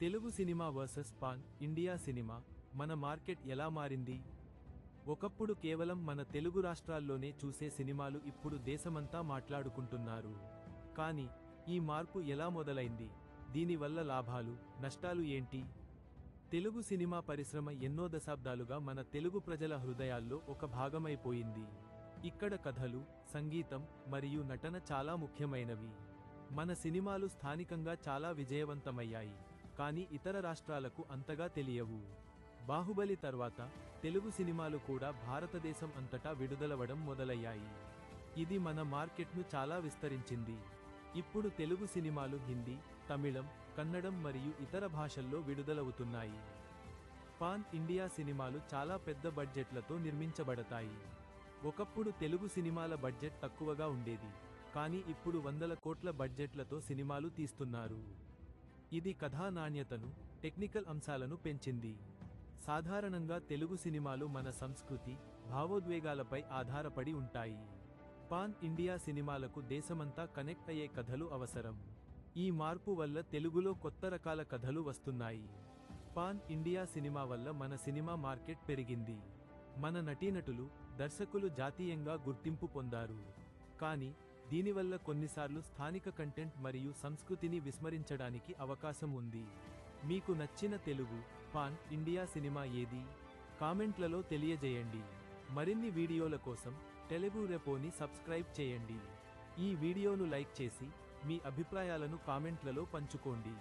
Telugu cinema versus pan India cinema మన market ఎలా మారింది? ఒకప్పుడు కేవలం మన తెలుగు రాష్ట్రాల్లోనే చూసే సినిమాలు ఇప్పుడు దేశమంతా మాట్లాడుకుంటున్నారు. కానీ ఈ మార్పు ఎలా మొదలైంది? దీనివల్ల లాభాలు నష్టాలు ఏంటి? తెలుగు సినిమా పరిశ్రమ ఎన్నో దశాబ్దాలుగా మన తెలుగు ప్రజల హృదయాల్లో ఒక భాగమైపోయింది. ఇక్కడ కథలు సంగీతం మరియు నటన చాలా ముఖ్యమైనవి. మన సినిమాలు స్థానికంగా చాలా విజయవంతమయ్యాయి. కానీ ఇతర రాష్ట్రాలకు అంతగా తెలియవు. బాహుబలి తర్వాత తెలుగు సినిమాలు కూడా భారతదేశం అంతటా విడుదలవడం మొదలయ్యాయి. ఇది మన మార్కెట్ను చాలా విస్తరించింది. ఇప్పుడు తెలుగు సినిమాలు హిందీ తమిళం కన్నడం మరియు ఇతర భాషల్లో విడుదలవుతున్నాయి. పాన్ ఇండియా సినిమాలు చాలా పెద్ద బడ్జెట్లతో నిర్మించబడతాయి. ఒకప్పుడు తెలుగు సినిమాల బడ్జెట్ తక్కువగా ఉండేది. కానీ ఇప్పుడు వందల కోట్ల బడ్జెట్లతో సినిమాలు తీస్తున్నారు. ఇది కథా నాణ్యతను టెక్నికల్ అంశాలను పెంచింది. సాధారణంగా తెలుగు సినిమాలు మన సంస్కృతి భావోద్వేగాలపై ఆధారపడి ఉంటాయి. పాన్ ఇండియా సినిమాలకు దేశమంతా కనెక్ట్ అయ్యే కథలు అవసరం. ఈ మార్పు వల్ల తెలుగులో కొత్త రకాల కథలు వస్తున్నాయి. పాన్ ఇండియా సినిమా వల్ల మన సినిమా మార్కెట్ పెరిగింది. మన నటీనటులు దర్శకులు జాతీయంగా గుర్తింపు పొందారు. కానీ దీనివల్ల కొన్నిసార్లు స్థానిక కంటెంట్ మరియు సంస్కృతిని విస్మరించడానికి అవకాశం ఉంది. మీకు నచ్చిన తెలుగు పాన్ ఇండియా సినిమా ఏది? కామెంట్లలో తెలియజేయండి. మరిన్ని వీడియోల కోసం తెలుగు రెపోని సబ్స్క్రైబ్ చేయండి. ఈ వీడియోను లైక్ చేసి మీ అభిప్రాయాలను కామెంట్లలో పంచుకోండి.